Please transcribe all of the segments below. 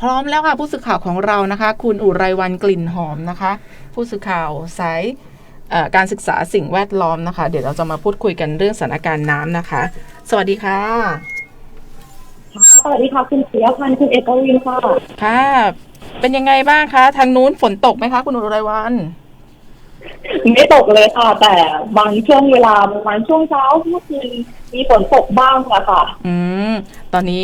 พร้อมแล้วค่ะผู้สื่อข่าวของเรานะคะ คุณอุไรวันกลิ่นหอมนะคะ ผู้สื่อข่าวสายเอ่อการศึกษาสิ่งแวดล้อมนะคะ เดี๋ยวเราจะมาพูดคุยกันเรื่องสถานการณ์น้ำนะคะ สวัสดีค่ะ สวัสดีค่ะคุณเสียพันธ์คุณเอกวินค่ะค่ะ เป็นยังไงบ้างคะ ทางนู้นฝนตกไหมคะ คุณอุไรวัน ไม่ตกเลยค่ะ แต่บางช่วงเวลาประมาณช่วงเช้าเมื่อคืนมีฝนตกบ้างอะค่ะ อืมตอนนี้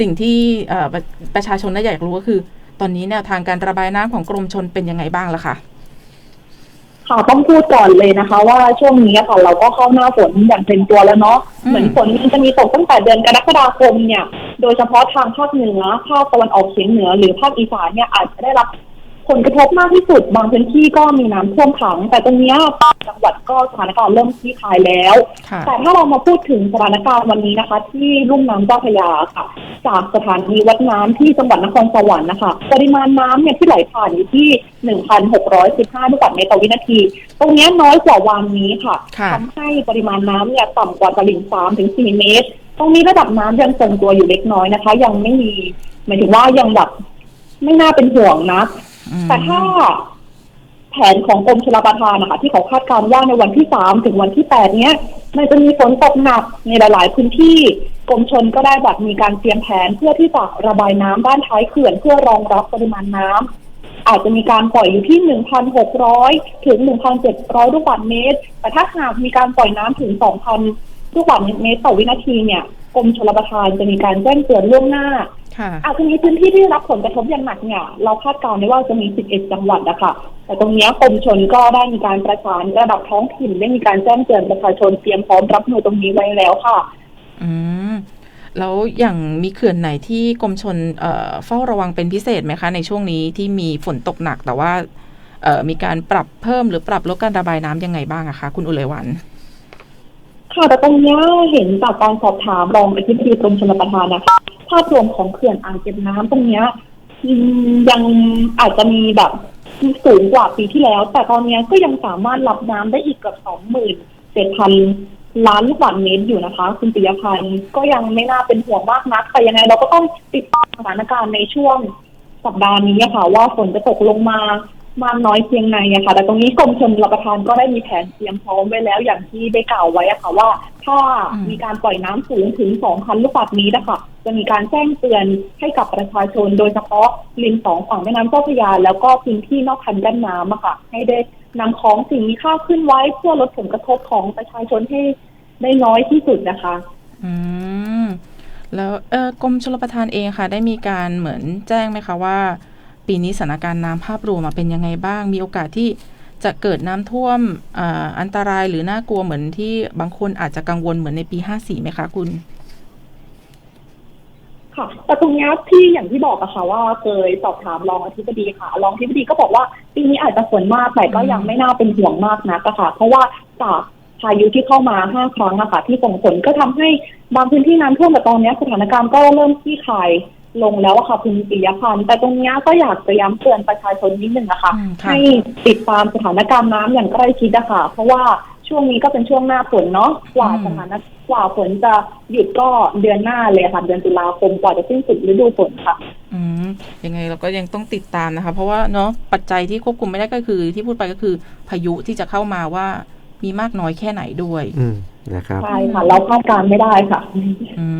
สิ่งที่เอ่อประประชาชนน่าอยากรู้ก็คือ ตอนนี้แนวทางการระบายน้ำของกรมชนเป็นยังไงบ้างล่ะคะค่ะต้องพูดก่อนเลยนะคะ ว่าช่วงนี้อะค่ะเราก็เข้าหน้าฝนอย่างเต็มตัวแล้วเนาะอืมเหมือนฝนมันจะมีตกตั้งแต่เดือนกรกฎาคมเนี่ย โดยเฉพาะทางภาคเหนือภาคตะวันออกเฉียงเหนือหรือภาคอีสานเนี่ยอาจจะได้รับ ผลกระทบมากที่สุดบางพื้นที่ก็มีน้ำท่วมขัง แต่ตรงเนี้ยบางจังหวัดก็สถานการณ์เริ่มคลี่คลายแล้วค่ะแต่ถ้าเรามาพูดถึงสถานการณ์วันนี้นะคะ ที่ลุ่มน้ำเจ้าพระยาค่ะ จากสถานีวัดน้ำที่จังหวัดนครสวรรค์นะคะ ปริมาณน้ำเนี่ยที่ไหลผ่านอยู่ที่ 1,615ลูกบาศก์เมตรต่อวินาที ตรงเนี้ยน้อยกว่าวันนี้ค่ะค่ะทำให้ปริมาณน้ำเนี่ยต่ำกว่าตลิ่ง3ถึง4เมตร ตรงนี้ระดับน้ำยังทรงตัวอยู่เล็กน้อยนะคะ ยังไม่มีหมายถึงว่ายังแบบไม่น่าเป็นห่วงนะอืม แต่ถ้าแผนของกรมชลประทานนะคะที่เขาคาดการณ์ว่าในวันที่สามถึงวันที่แปดเนี้ยมันจะมีฝนตกหนักในหลาย ๆ พื้นที่กรมชนก็ได้แบบมีการเตรียมแผนเพื่อที่จะระบายน้ำด้านท้ายเขื่อนเพื่อรองรับปริมาณน้ำอาจจะมีการปล่อยอยู่ที่ 1,600 ถึง 1,700 ลูกบาศก์เมตร แต่ถ้าหากมีการปล่อยน้ำถึง 2,000 ลูกบาศก์เมตรต่อวินาทีเนี่ยกรมชลประทานจะมีการแจ้งเตือนล่วงหน้า อาจจะมีพื้นที่ที่รับผลกระทบอย่างหนักเนี่ยเราคาดการณ์ได้ว่าจะมี 11 จังหวัดนะคะแต่ตรงเนี้ยกรมชนก็ได้มีการประสานระดับท้องถิ่นได้มีการแจ้งเตือนประชาชนเตรียมพร้อมรับมือตรงนี้ไว้แล้วค่ะ อืมแล้วอย่างมีเขื่อนไหนที่กรมชนเอ่อเฝ้าระวังเป็นพิเศษไหมคะ ในช่วงนี้ที่มีฝนตกหนักแต่ว่าเอ่อมีการปรับเพิ่มหรือปรับลดการระบายน้ำยังไงบ้างอะคะ คุณอุไรวันค่ะแต่ตรงเนี้ยเห็นจากการสอบถามรองอธิบดีกรมชลประทานนะคะ ภาพรวมของเขื่อนอ่างเก็บน้ำตรงเนี้ยยังอาจจะมีแบบสูงกว่าปีที่แล้ว แต่ตอนนี้ก็ยังสามารถรับน้ำได้อีกเกือบสองหมื่นเจ็ดพันล้านลูกบาศก์เมตรอยู่นะคะ คุณปิยพันธ์ก็ยังไม่น่าเป็นห่วงมากนัก แต่ยังไงเราก็ต้องติดตามสถานการณ์ในช่วงสัปดาห์นี้ค่ะว่าฝนจะตกลงมา มากน้อยเพียงไหนอะค่ะ แต่ตรงนี้กรมชลประทานก็ได้มีแผนเตรียมพร้อมไว้แล้วอย่างที่ได้กล่าวไว้อะค่ะว่า ถ้ามีการปล่อยน้ำสูงถึง 2,000 ลูกบาศก์เมตรนะคะจะมีการแจ้งเตือนให้กับประชาชน โดยเฉพาะริมสองฝั่งแม่น้ำเจ้าพระยา แล้วก็พื้นที่นอกคันกั้นน้ำอะค่ะ ให้ได้นำของสิ่งมีค่าขึ้นไว้เพื่อลดผลกระทบของประชาชนให้ได้น้อยที่สุดนะคะ อืมแล้วเออกรมชลประทานเองค่ะ ได้มีการเหมือนแจ้งไหมคะว่า ปีนี้สถานการณ์น้ำภาพรวมอะเป็นยังไงบ้าง มีโอกาสที่จะเกิดน้ำท่วมออันตรายหรือน่ากลัวเหมือนที่บางคนอาจจะกังวลเหมือนในปี 54 ไหมคะคุณ ค่ะ แต่ตรงนี้ที่อย่างที่บอกอะค่ะว่าเคยสอบถามรองอธิบดีค่ะ รองอธิบดีก็บอกว่าปีนี้อาจจะฝนมากแต่ก็ยังไม่น่าเป็นห่วงมากนักะค่ะ เพราะว่าจากพายุที่เข้ามาห้าครั้งอะค่ะที่ส่งผลก็ทำให้บางพื้นที่น้ำท่วมแต่ตอนนี้สถานการณ์ก็เริ่มคลี่คลาย ลงแล้วอะค่ะคุณปิยพันธ์แต่ตรงเนี้ยก็อยากจะย้ำเตือนประชาชนนิดนึงนะคะอืมค่ะให้ติดตามสถานการณ์น้ำอย่างใกล้ชิดอะค่ะเพราะว่าช่วงนี้ก็เป็นช่วงหน้าฝนเนาะกว่าอืมสถานกว่าฝนจะหยุดก็เดือนหน้าเลยค่ะเดือนตุลาคมกว่าจะสิ้นสุดฤดูฝนค่ะ อืมยังไงเราก็ยังต้องติดตามนะคะ เพราะว่าเนาะปัจจัยที่ควบคุมไม่ได้ก็คือ ที่พูดไปก็คือพายุที่จะเข้ามาว่ามีมากน้อยแค่ไหนด้วย อืมนะครับใช่ค่ะ เราคาดการณ์ไม่ได้ค่ะ อืม